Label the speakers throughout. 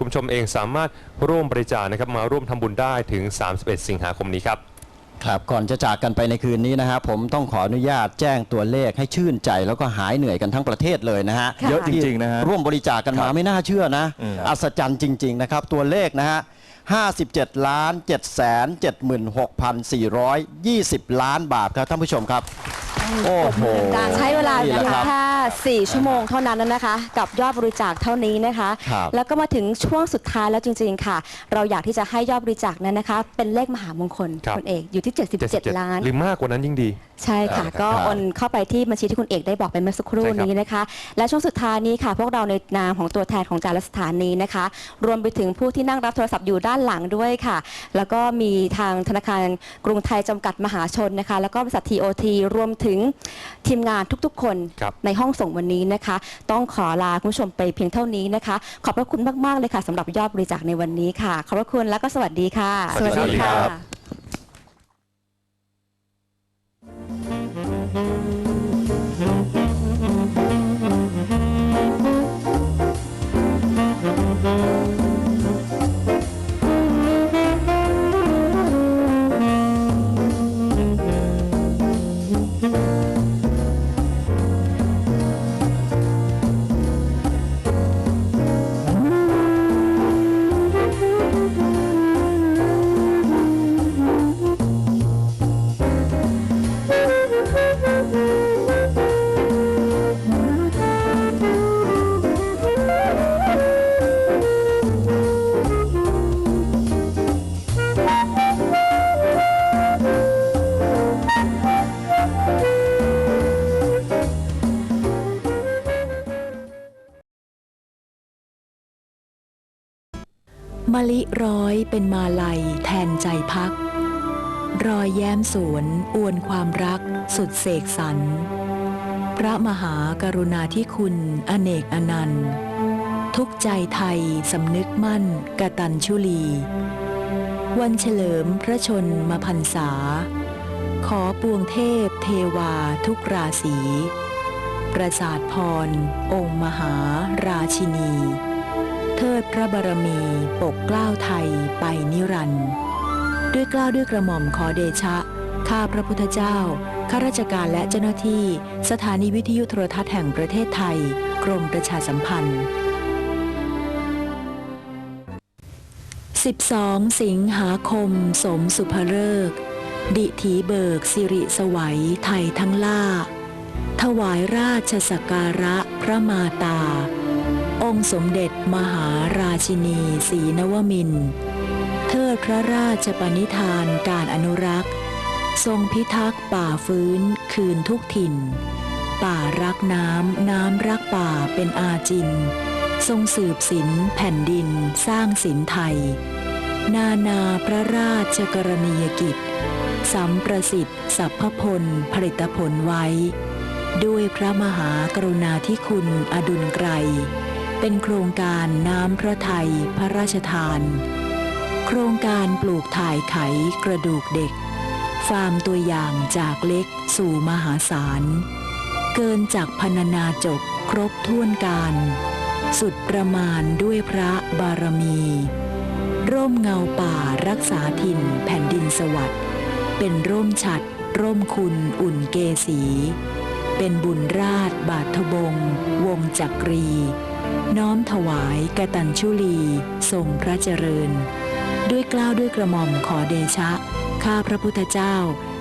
Speaker 1: คุณผู้ชมเองสามารถร่วมบริจาคนะครับมาร่วมทำบุญได้ถึง 31 สิงหาคมนี้ครับ
Speaker 2: ครับก่อนจะจากกันไปในคืนนี้นะฮะผมต้องขออนุญาตแจ้งตัวเลขให้ชื่นใจ แล้วก็หายเหนื่อยกันทั้งประเทศเลยนะฮะ
Speaker 3: ค่ะ
Speaker 4: เยอะจริงๆนะฮะ
Speaker 2: ร่วมบริจาคกันมาไม่น่าเชื่อนะ
Speaker 4: อืม
Speaker 2: อัศจรรย์จริง ๆ นะครับ ตัวเลขนะฮะ57ล้าน7แสน76,420 ล้านบาทครับท่านผู้ชมครับ โอ้โห
Speaker 3: ใช้เวลา
Speaker 2: นี่
Speaker 3: เพี
Speaker 2: แหละ
Speaker 3: ยง
Speaker 2: ครับ
Speaker 3: แค่ 4 ชั่วโมงเท่านั้นนะคะ กับยอดบริจาคเท่านี้นะคะ
Speaker 2: ครับ
Speaker 3: แล้วก็มาถึงช่วงสุดท้ายแล้วจริงๆค่ะ เราอยากที่จะให้ยอดบริจาคนั้นนะคะ เป็นเลขมหามงคล
Speaker 1: ครับ
Speaker 3: คุณเอกอยู่ที่ 77ล้าน
Speaker 1: หรือมากกว่านั้นยิ่งดี
Speaker 3: ใช่ค่ะ
Speaker 2: ครับ
Speaker 3: ก็โอนเข้าไปที่บัญชีที่คุณเอกได้บอกไปเมื่อสักครู่
Speaker 1: ใช่ครับ
Speaker 3: นี้นะคะ และช่วงสุดท้ายนี้ค่ะพวกเราในนามของตัวแทนของแต่ละสถานีนะคะ รวมไปถึงผู้ที่นั่งรับโทรศัพท์อยู่ด้านหลังด้วยค่ะ แล้วก็มีทางธนาคารกรุงไทยจำกัดมหาชนนะคะ แล้วก็บริษัท TOT รวมถึงทีมงานทุกๆ คน
Speaker 1: ครับ
Speaker 3: ในห้องส่งวันนี้นะคะ ต้องขอลาคุณผู้ชมไปเพียงเท่านี้นะคะ ขอบพระคุณมากๆเลยค่ะสำหรับยอดบริจาคในวันนี้ค่ะ ขอบพระคุณและก็สวัสดีค่ะ
Speaker 1: สวัสดีครั
Speaker 5: มะลิร้อยเป็นมาลัยแทนใจพัก รอยแย้มสวนอวนความรักสุดเสกสรรพระมหากรุณาธิคุณอเนกอนันต์ ทุกใจไทยสำนึกมั่นกตัญชุลี วันเฉลิมพระชนมพรรษา ขอปวงเทพเทวาทุกราศี ประสาทพร องค์มหาราชินี เทิดพระบารมีปกเกล้าไทยไปนิรันดร์ด้วยเกล้าวด้วยกระหม่อมขอเดชะ ข้าพระพุทธเจ้า ข้าราชการและเจ้าหน้าที่ สถานีวิทยุโทรทัศน์แห่งประเทศไทย กรมประชาสัมพันธ์ 12 สิงหาคม สมสุภเริกษ์ดิถีเบิกสิริสวัยไทยทั้งล่า ถวายราชสักการะพระมาตา องค์สมเด็จมหาราชินีศรีนวมิน เทิดพระราชปณิธานการอนุรักษ์ ทรงพิทักษ์ป่าฟื้นคืนทุกถิ่น ป่ารักน้ำน้ำรักป่าเป็นอาจิน ทรงสืบศิลป์แผ่นดินสร้างศิลป์ไทย นานาพระราชกรณียกิจสัมประสิทธิ์สัพพพลผลิตผลไว้ ด้วยพระมหากรุณาธิคุณอดุลไกร เป็นโครงการน้ำพระไทยพระราชทาน โครงการปลูกถ่ายไขกระดูกเด็ก ฟาร์มตัวอย่างจากเล็กสู่มหาศาล เกินจากพรรณนาจบครบถ้วนการ สุดประมาณด้วยพระบารมี ร่มเงาป่ารักษาถิ่นแผ่นดินสวัสดิ์เป็นร่มฉัดร่มคุณอุ่นเกสีเป็นบุญราชบาทบง วงจักรี น้อมถวายกตัญชุลีทรงพระเจริญ ด้วยกล้าวด้วยกระหม่อมขอเดชะ ข้าพระพุทธเจ้า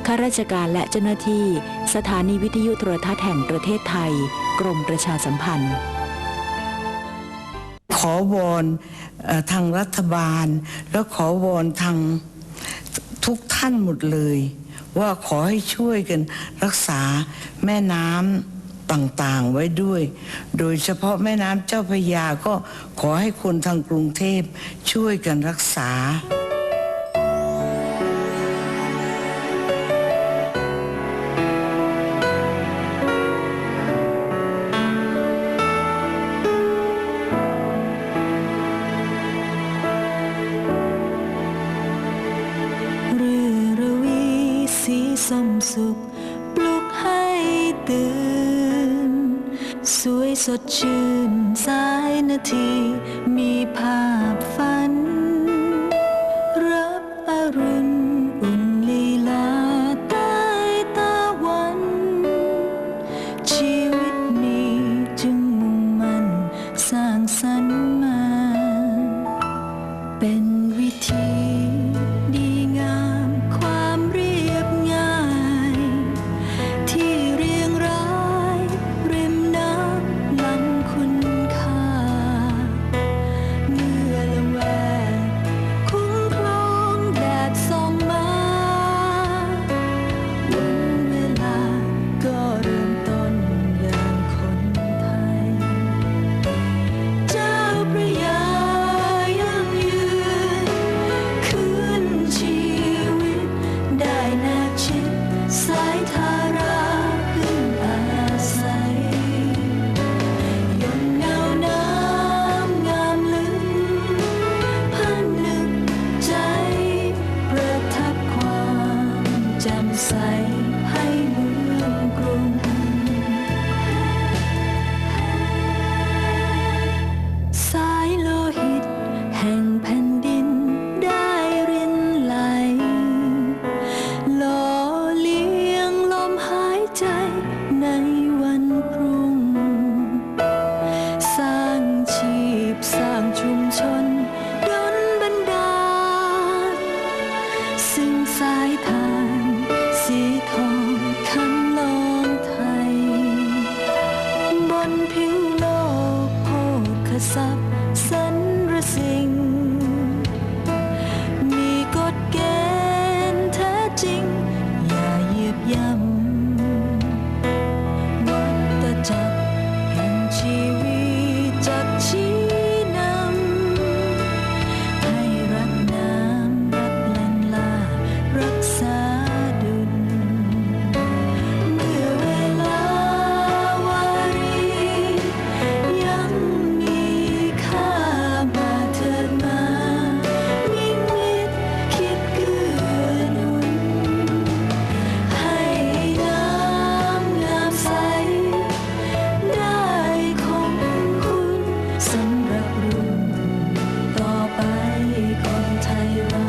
Speaker 5: ข้าราชการและเจ้าหน้าที่ สถานีวิทยุโทรทัศน์แห่งประเทศไทย กรมประชาสัมพันธ์
Speaker 6: ขอวอนอทางรัฐบาล แล้วขอวอนทางทุกท่านหมดเลย ว่าขอให้ช่วยกันรักษาแม่น้ำ ต่างๆไว้ด้วย โดยเฉพาะแม่น้ำเจ้าพระยาก็ขอให้คนทางกรุงเทพช่วยกันรักษา
Speaker 5: รื่อระวีสีสมสุข ส
Speaker 7: ดชื่นสายนาที มีภาพฝัน รับอรุณอุ่น
Speaker 5: ลีลาใต้ตาวัน ชีวิตนี้จึงมุ่งมั่นสร้างสรรค์มา เป็
Speaker 7: นวิธี 爱他。风太冷。